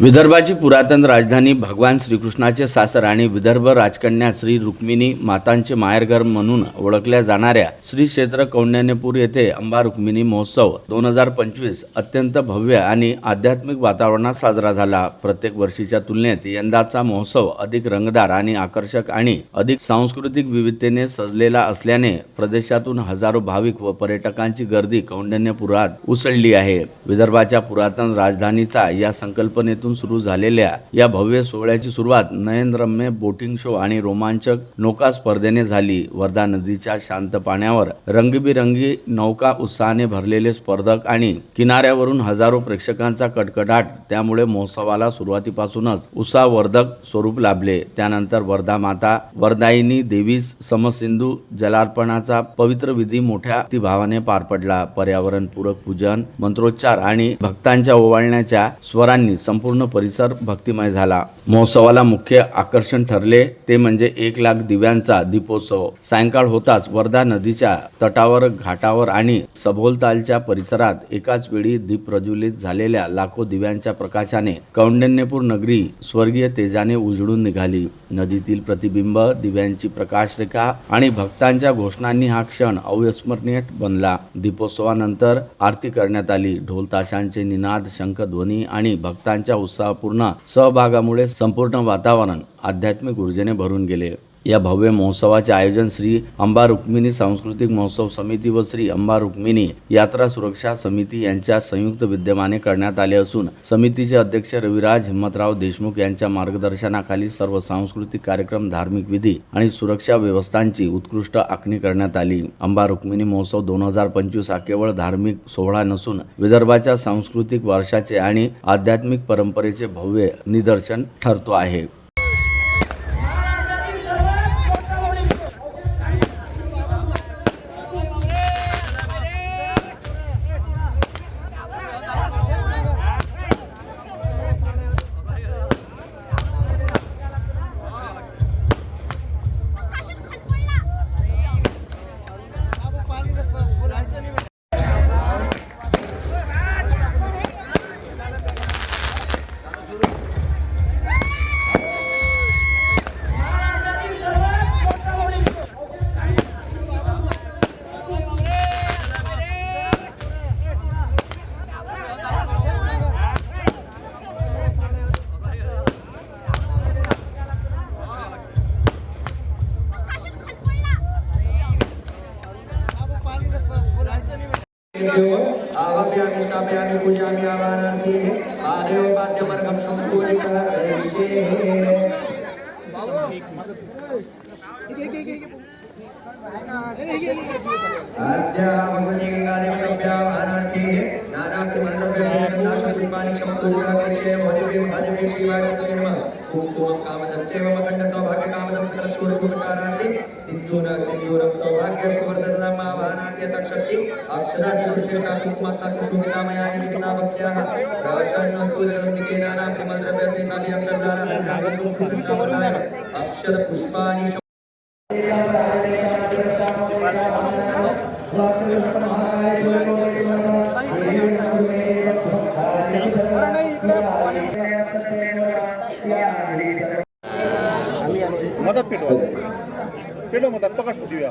विदर्भाची पुरातन राजधानी भगवान श्रीकृष्णाचे सासर आणि विदर्भ राजकन्या श्री रुक्मिणी मातांचे माहेरघर म्हणून ओळखल्या जाणाऱ्या श्री क्षेत्र कौंडण्यपूर येथे अंबा रुक्मिणी महोत्सव दोन हजार पंचवीस अत्यंत भव्य आणि आध्यात्मिक वातावरणात साजरा झाला. प्रत्येक वर्षीच्या तुलनेत यंदाचा महोत्सव अधिक रंगदार आणि आकर्षक आणि अधिक सांस्कृतिक विविधतेने सजलेला असल्याने प्रदेशातून हजारो भाविक व पर्यटकांची गर्दी कौंडण्यपुरात उसळली आहे. विदर्भाच्या पुरातन राजधानीचा या संकल्पनेतून सुरू झालेल्या या भव्य सोहळ्याची सुरुवात नयनरम्य बोटिंग शो आणि रोमांचक नौका स्पर्धेने झाली. वर्धा नदीच्या शांत पाण्यावर रंगीबिरंगी नौका उत्साहाने भरलेले स्पर्धक आणि किनाऱ्यावरून हजारो प्रेक्षकांचा कटकडाट त्यामुळे महोत्सवाला सुरुवातीपासूनच उत्साहवर्धक स्वरूप लाभले. त्यानंतर वर्धा माता वरदायिनी देवीस समसिंधू जलार्पणाचा पवित्र विधी मोठ्या भावाने पार पडला. पर्यावरणपूरक पूजन मंत्रोच्चार आणि भक्तांच्या ओवाळण्याच्या स्वरांनी संपूर्ण परिसर भक्तिमय झाला. महोत्सवाला मुख्य आकर्षण ठरले ते म्हणजे एक लाख दिव्यांचा दीपोत्सव. सायंकाळ होताच वर्धा नदीच्या तटावर घाटावर आणि सभोलतालच्या परिसरात एकाच वेळी दीप प्रज्वलित झालेल्या लाखो दिव्यांच्या प्रकाशाने कौंडण्यपूर नगरी स्वर्गीय तेजाने उजळून निघाली. नदीतील प्रतिबिंब दिव्यांची प्रकाशरेखा आणि भक्तांच्या घोषणांनी हा क्षण अविस्मरणीय बनला. दीपोत्सवानंतर आरती करण्यात आली. ढोल ताशांचे निनाद शंखध्वनी आणि भक्तांच्या उत्साहपूर्ण सहभागामुळे संपूर्ण वातावरण आध्यात्मिक ऊर्जेने भरून गेले. या भव्य महोत्सवाचे आयोजन श्री अंबा रुक्मिणी सांस्कृतिक महोत्सव समिती व श्री अंबा रुक्मिणी यात्रा सुरक्षा समिती यांच्या संयुक्त विद्यमाने करण्यात आले असून समितीचे अध्यक्ष रविराज हिम्मतराव देशमुख यांच्या मार्गदर्शनाखाली सर्व सांस्कृतिक कार्यक्रम धार्मिक विधी आणि सुरक्षा व्यवस्थांची उत्कृष्ट आखणी करण्यात आली. अंबा रुक्मिणी महोत्सव दोन हजार पंचवीस हा केवळ धार्मिक सोहळा नसून विदर्भाच्या सांस्कृतिक वारशाचे आणि आध्यात्मिक परंपरेचे भव्य निदर्शन ठरतो आहे. आवाप्यामिष्टाप्यामि पूजामि आवारान्ति आदेवपाद्यवर्गं सम्पूजितः आर्द्यावगुणिङ्गादिवकम्यावानार्तिः नानाक्तिमर्णव्यनाशपुष्पाणि सम्पूजा कृषे मदिवीं मदिवीं श्रीवाचक्षेमः कुङ्कुमं कामदं चैवमखण्डसौभाग्यकामदं सरस्वरूपकारान्ति सिन्धूर सिन्धूरं सौभाग्यस्तु वर्धताम् सिन्धूरं सौभाग्य सुवर्धनम् आवाहनान्ति तक्षति अक्षराची सुश्रेष्ठा कुङ्कुमात्मा सुमितामया निकिता भक्त्याः राशन्वन्तुलरन्तिके नाना प्रिमद्रव्यते अक्षर मदत पेटवा पेटो मदत पकड देऊया.